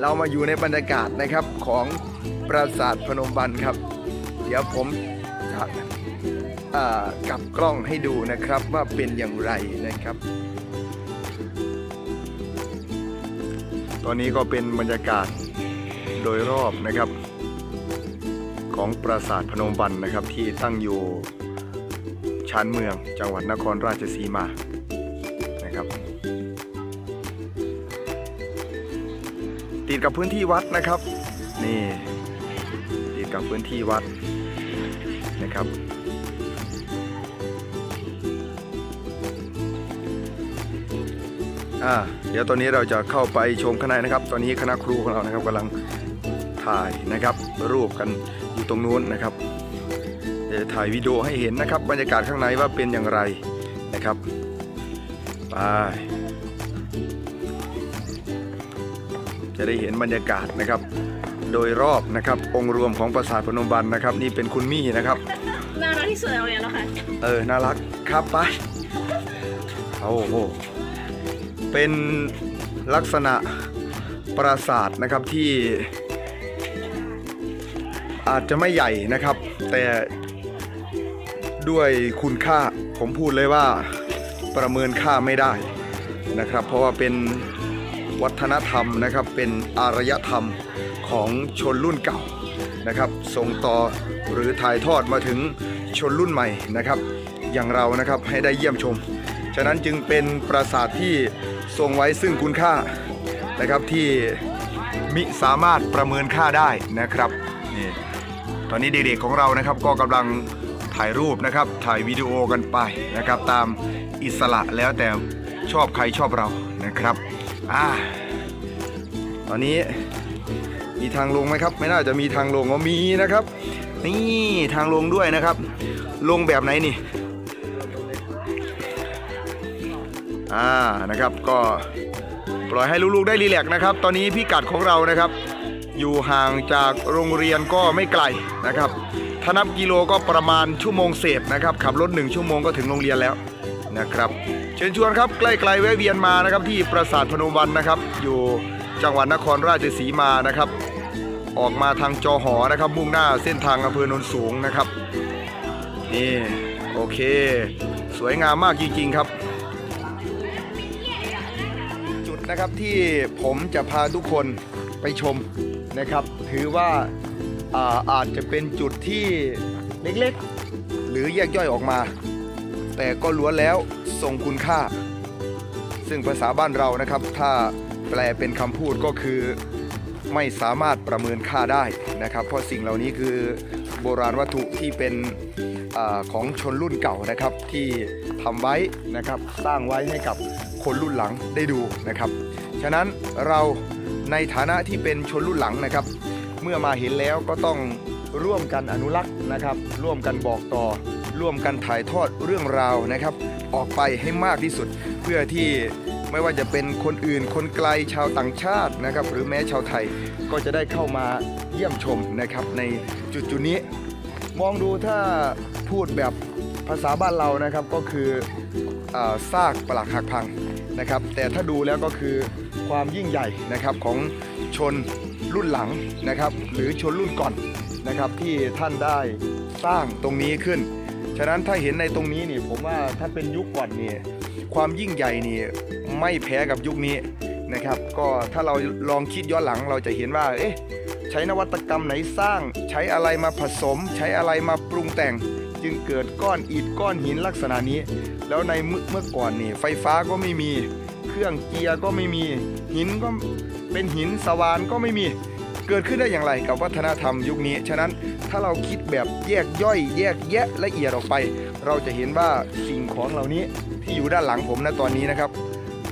เรามาอยู่ในบรรยากาศนะครับของปราสาทพนมบันครับ เดี๋ยวผมจะกลับกล้องให้ดูนะครับว่าเป็นอย่างไรนะครับ ตอนนี้ก็เป็นบรรยากาศโดยรอบนะครับ ของปราสาทพนมบันนะครับที่ตั้งอยู่ชานเมืองจังหวัดนครราชสีมา กับพื้นที่วัดนะครับ นี่ติดกับพื้นที่วัดนะครับอ่าเดี๋ยวตอนนี้เราจะเข้าไปชมข้างในนะครับ ตอนนี้คณะครูของเรานะครับกำลังถ่ายนะครับรูปกันอยู่ตรงนู้นนะครับเดี๋ยวถ่ายวิดีโอให้เห็นนะครับ บรรยากาศข้างในว่าเป็นอย่างไรนะครับไป จะได้เห็นบรรยากาศนะครับ โดยรอบนะครับ องค์รวมของปราสาทพนมบันนะครับ นี่เป็นคุณมี่นะครับ น่ารักที่สุดในโรงเรียนแล้วค่ะเออ น่ารักครับไปโอ้โห เป็นลักษณะปราสาทนะครับที่ อาจจะไม่ใหญ่นะครับ แต่ด้วยคุณค่าผมพูดเลยว่าประเมินค่าไม่ได้นะครับ เพราะว่าเป็น วัฒนธรรมนะครับเป็นอารยธรรมของชนรุ่นเก่านะครับส่งต่อหรือถ่ายทอดมาถึงชนรุ่นใหม่นะครับ อย่างเรานะครับให้ได้เยี่ยมชม ฉะนั้นจึงเป็นปราสาทที่ทรงไว้ซึ่งคุณค่านะครับที่มิสามารถประเมินค่าได้นะครับนี่ตอนนี้เด็กๆของเรานะครับก็กำลังถ่ายรูปนะครับถ่ายวิดีโอกันไปนะครับตามอิสระแล้วแต่ชอบใครชอบเรานะครับ อ่าตอนนี้มีทางลงไหมครับ ไม่น่าจะมีทางลงก็มีนะครับ นี่ทางลงด้วยนะครับ ลงแบบไหนนี่อ่านะครับก็ปล่อยให้ลูกๆได้รีแลกซ์นะครับ ตอนนี้พิกัดของเรานะครับ อยู่ห่างจากโรงเรียนก็ไม่ไกลนะครับถ้านับกิโลก็ประมาณชั่วโมงเศษนะครับขับรถหนึ่งชั่วโมงก็ถึงโรงเรียนแล้วนะครับ ชิญชวนครับใกล้ๆแวะเวียนมานะครับที่ปราสาทพนมวันนะครับ อยู่จังหวัดนครราชสีมานะครับ ออกมาทางจอหอนะครับ มุ่งหน้าเส้นทางอำเภอโนนสูงนะครับนี่โอเค สวยงามมากจริง ๆครับ จุดนะครับที่ผมจะพาทุกคนไปชมนะครับ ถือว่าอาอาจจะเป็นจุดที่เล็กๆ หรือแยกย่อยออกมา แต่ก็ล้วนแล้ว ทรงคุณค่า ซึ่งภาษาบ้านเรานะครับ ถ้าแปลเป็นคำพูดก็คือไม่สามารถประเมินค่าได้นะครับ เพราะสิ่งเหล่านี้คือโบราณวัตถุที่เป็นอของชนรุ่นเก่านะครับ ที่ทำไว้นะครับสร้างไว้ให้กับคนรุ่นหลังได้ดูนะครับ ฉะนั้นเราในฐานะที่เป็นชนรุ่นหลังนะครับ เมื่อมาเห็นแล้วก็ต้องร่วมกันอนุรักษ์นะครับ ร่วมกันบอกต่อ ร่วมกันถ่ายทอดเรื่องราวนะครับ ออกไปให้มากที่สุด เพื่อที่ไม่ว่าจะเป็นคนอื่นคนไกลชาวต่างชาตินะครับ หรือแม้ชาวไทยก็จะได้เข้ามาเยี่ยมชมนะครับ ในจุดจุดนี้ มองดูถ้าพูดแบบภาษาบ้านเรานะครับก็คืออซากปลักหักพังนะครับ แต่ถ้าดูแล้วก็คือความยิ่งใหญ่นะครับของชนรุ่นหลังนะครับ หรือชนรุ่นก่อนนะครับที่ท่านได้สร้างตรงนี้ขึ้น ฉะนั้นถ้าเห็นในตรงนี้นี่ผมว่าถ้าเป็นยุคก่อนนี่ความยิ่งใหญ่นี่ไม่แพ้กับยุคนี้นะครับ ก็ถ้าเราลองคิดย้อนหลังเราจะเห็นว่า เอ๊ะใช้นวัตกรรมไหนสร้าง ใช้อะไรมาผสม ใช้อะไรมาปรุงแต่ง จึงเกิดก้อนอิฐก้อนหินลักษณะนี้ แล้วในเมื่อเมื่อก่อนนี่ไฟฟ้าก็ไม่มี เครื่องเกียร์ก็ไม่มี หินก็เป็นหินสวานก็ไม่มี เกิดขึ้นได้อย่างไรกับวัฒนธรรมยุคนี้ ฉะนั้นถ้าเราคิดแบบแยกย่อย แยกแยะละเอียดออกไป เราจะเห็นว่าสิ่งของเหล่านี้ที่อยู่ด้านหลังผมณตอนนี้นะครับ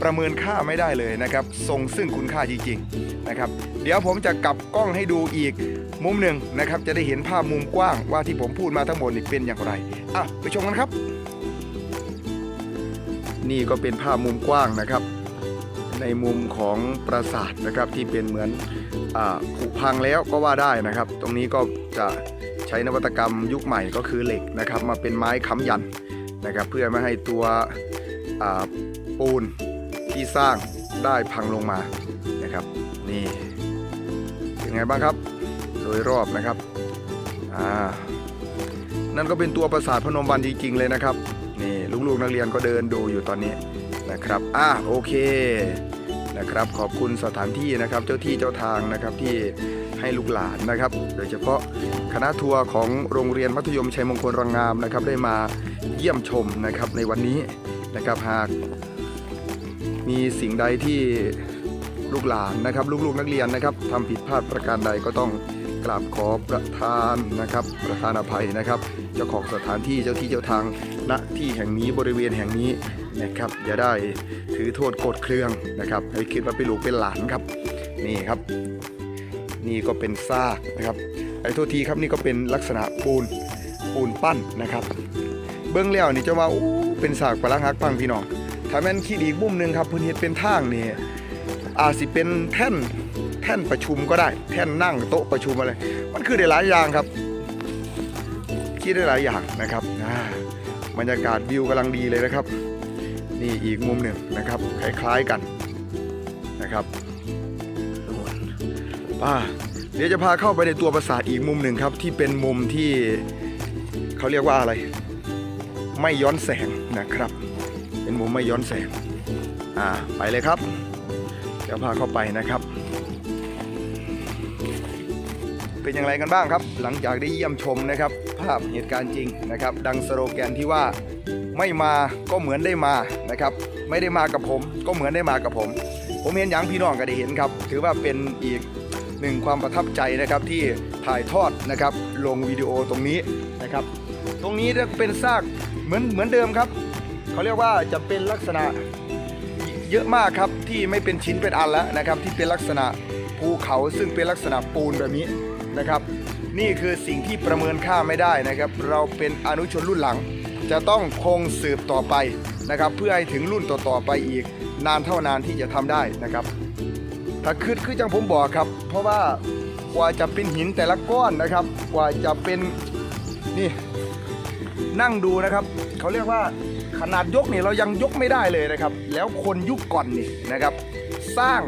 ประเมินค่าไม่ได้เลยนะครับทรงซึ่งคุณค่าจริงๆนะครับ เดี๋ยวผมจะกลับกล้องให้ดูอีกมุมหนึ่งนะครับ จะได้เห็นภาพมุมกว้างว่าที่ผมพูดมาทั้งหมดนี่เป็นอย่างไรอะไปชมกันครับ นี่ก็เป็นภาพมุมกว้างนะครับ ในมุมของปราสาทนะครับที่เป็นเหมือนผุพังแล้วก็ว่าได้นะครับ ตรงนี้ก็จะใช้นวัตกรรมยุคใหม่ก็คือเหล็กนะครับ มาเป็นไม้ค้ำยันนะครับ เพื่อไม่ให้ตัวปูนที่สร้างได้พังลงมานะครับนี่ยังไงบ้างครับ โดยรอบนะครับอ่านั่นก็เป็นตัวปราสาทพนมวันจริงๆเลยนะครับนี่ลูกๆนักเรียนก็เดินดูอยู่ตอนนี้ นะครับอะโอเคนะครับ ขอบคุณสถานที่นะครับ เจ้าที่เจ้าทางนะครับที่ให้ลูกหลานนะครับ โดยเฉพาะคณะทัวร์ของโรงเรียนมัธยมชัยมงคลรังงามนะครับ ได้มาเยี่ยมชมนะครับในวันนี้นะครับหากมีสิ่งใดที่ลูกหลานนะครับ ลูกๆนักเรียนนะครับทำผิดพลาดประการใดก็ต้องกราบขอประทานนะครับ ประทานอภัยนะครับ เจ้าของสถานที่เจ้าที่เจ้าทางณที่แห่งนี้บริเวณแห่งนี้ นะครับอย่าได้ถือโทษโกรธเครื่องนะครับให้คิดว่าเป็นลูกเป็นหลานครับ นี่ครับ นี่ก็เป็นซากนะครับไอ้โทษทีครับนี่ก็เป็นลักษณะปูนปูนปั้นนะครับ เบื้องแล้วนี่จะว่าอู้เป็นซากปลาหักพังพี่น้องถ้าแม่นคิดอีกมุมหนึ่งครับพื้นเฮ็ดเป็นทางนี่อาจสิเป็นแท่นแท่นประชุมก็ได้ แท่นนั่งโต๊ะประชุมอะไร มันคือได้หลายอย่างครับ คิดได้หลายอย่างนะครับบรรยากาศวิวกำลังดีเลยนะครับ นี่อีกมุมหนึ่งนะครับ คล้ายๆกันนะครับป้าเดี๋ยวจะพาเข้าไปในตัวปราสาทอีกมุมหนึ่งครับ ที่เป็นมุมที่เขาเรียกว่าอะไร ไม่ย้อนแสงนะครับ เป็นมุมไม่ย้อนแสงอ่าไปเลยครับเดี๋ยวพาเข้าไปนะครับ เป็นอย่างไรกันบ้างครับ หลังจากได้เยี่ยมชมนะครับ ภาพเหตุการณ์จริงนะครับ ดังสโลแกนที่ว่า ไม่มาก็เหมือนได้มานะครับ ไม่ได้มากับผม ก็เหมือนได้มากับผม ผมเห็นอย่างพี่น้องก็ได้เห็นครับ ถือว่าเป็นอีกหนึ่งความประทับใจนะครับที่ถ่ายทอดนะครับลงวิดีโอตรงนี้นะครับ ตรงนี้จะเป็นซากเหมือนเหมือนเดิมครับเขาเรียกว่าจะเป็นลักษณะเยอะมากครับที่ไม่เป็นชิ้นเป็นอันแล้วนะครับ ที่เป็นลักษณะภูเขาซึ่งเป็นลักษณะปูนแบบนี้นะครับ นี่คือสิ่งที่ประเมินค่าไม่ได้นะครับ เราเป็นอนุชนรุ่นหลัง จะต้องคงสืบต่อไปนะครับ เพื่อให้ถึงรุ่นต่อๆไปอีก นานเท่านานที่จะทำได้นะครับ ถ้าคือคือจังผมบอกครับ เพราะว่ากว่าจะเป็นหินแต่ละก้อนนะครับ กว่าจะเป็นนี่นั่งดูนะครับ เขาเรียกว่าขนาดยกเนี่ยเรายังยกไม่ได้เลยนะครับ แล้วคนยุคก่อนนี่นะครับ สร้าง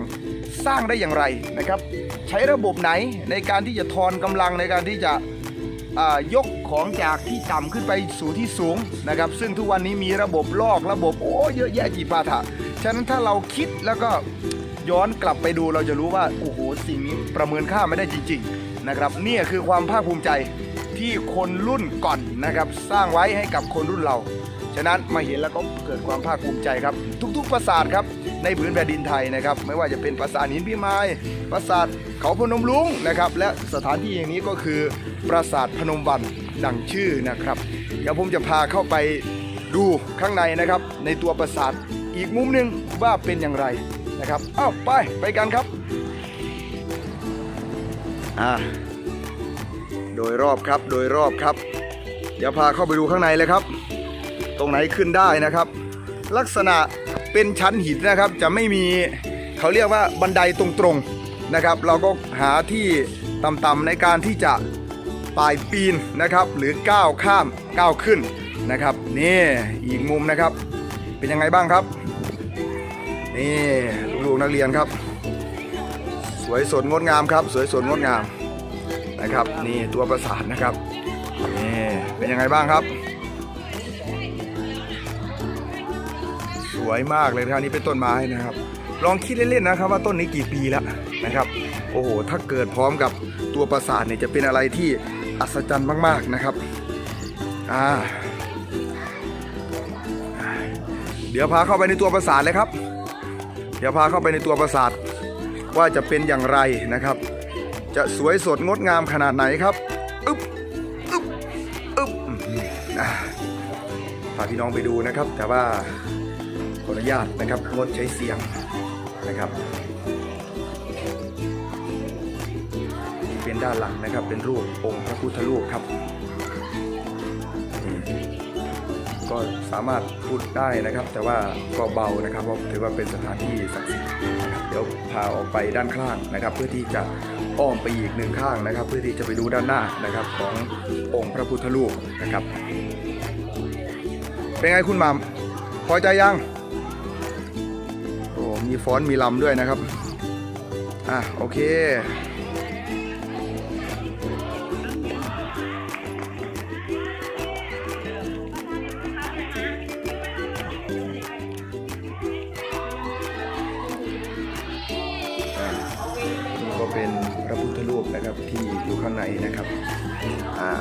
สร้างได้อย่างไรนะครับ ใช้ระบบไหนในการที่จะทอนกำลังในการที่จะอ่ายก ของจากที่ต่ำขึ้นไปสู่ที่สูงนะครับ ซึ่งทุกวันนี้มีระบบลอกระบบโอ้เยอะแยะจีปาถะฉะนั้นถ้าเราคิดแล้วก็ย้อนกลับไปดูเราจะรู้ว่าโอ้โหสิ่งนี้ประเมินค่าไม่ได้จริง ๆนะครับนี่คือความภาคภูมิใจที่คนรุ่นก่อนนะครับ สร้างไว้ให้กับคนรุ่นเรา ฉะนั้นมาเห็นแล้วก็เกิดความภาคภูมิใจครับ ทุกๆปราสาทครับในผืนแผ่นดินไทยนะครับไม่ว่าจะเป็นปราสาทหินพิมายปราสาทเขาพนมลุงนะครับและสถานที่อย่างนี้ก็คือปราสาทพนมวัน ดังชื่อนะครับ เดี๋ยวผมจะพาเข้าไปดูข้างในนะครับ ในตัวปราสาทอีกมุมหนึ่งว่าเป็นอย่างไรนะครับเอ้าไปไปกันครับอ่าโดยรอบครับโดยรอบครับ เดี๋ยวพาเข้าไปดูข้างในเลยครับ ตรงไหนขึ้นได้นะครับ ลักษณะเป็นชั้นหินนะครับ จะไม่มีเขาเรียกว่าบันไดตรงๆนะครับ เราก็หาที่ต่ำๆในการที่จะ ป่ายปีนนะครับหรือก้าวข้ามก้าวขึ้นนะครับนี่อีกมุมนะครับ เป็นยังไงบ้างครับ นี่ลูกนักเรียนครับ สวยสดงดงามครับ สวยสดงดงามนะครับ นี่ตัวประสาทนะครับนี่เป็นยังไงบ้างครับ สวยมากเลยครับนี่เป็นต้นไม้นะครับ ลองคิดเล่นๆนะครับ ว่าต้นนี้กี่ปีแล้วนะครับ โอ้โหถ้าเกิดพร้อมกับตัวประสาทเนี่ยจะเป็นอะไรที่ อัศจรรย์มาก ๆ นะครับ อ่า เดี๋ยวพาเข้าไปในตัวประสาทเลยครับ เดี๋ยวพาเข้าไปในตัวประสาทว่าจะเป็นอย่างไรนะครับ จะสวยสดงดงามขนาดไหนครับอึ๊บอึ๊บอึ๊บอ่าพาพี่น้องไปดูนะครับ แต่ว่าขออนุญาตนะครับงดใช้เสียงนะครับ เป็นด้านหลังนะครับ เป็นรูปองค์พระพุทธรูปครับก็สามารถพูดได้นะครับ แต่ว่าก็เบานะครับเพราะถือว่าเป็นสถานที่ศักดิ์สิทธิ์เดี๋ยวพาออกไปด้านข้างนะครับ เพื่อที่จะอ้อมไปอีกหนึ่งข้างนะครับ เพื่อที่จะไปดูด้านหน้านะครับขององค์พระพุทธรูปนะครับ เป็นไงคุณหมามพอใจยังโอ้มีฟ้อนมีลำด้วยนะครับอะโอเค นะครับ อ่า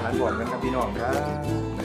ทานบ่อนกันครับพี่น้องครับ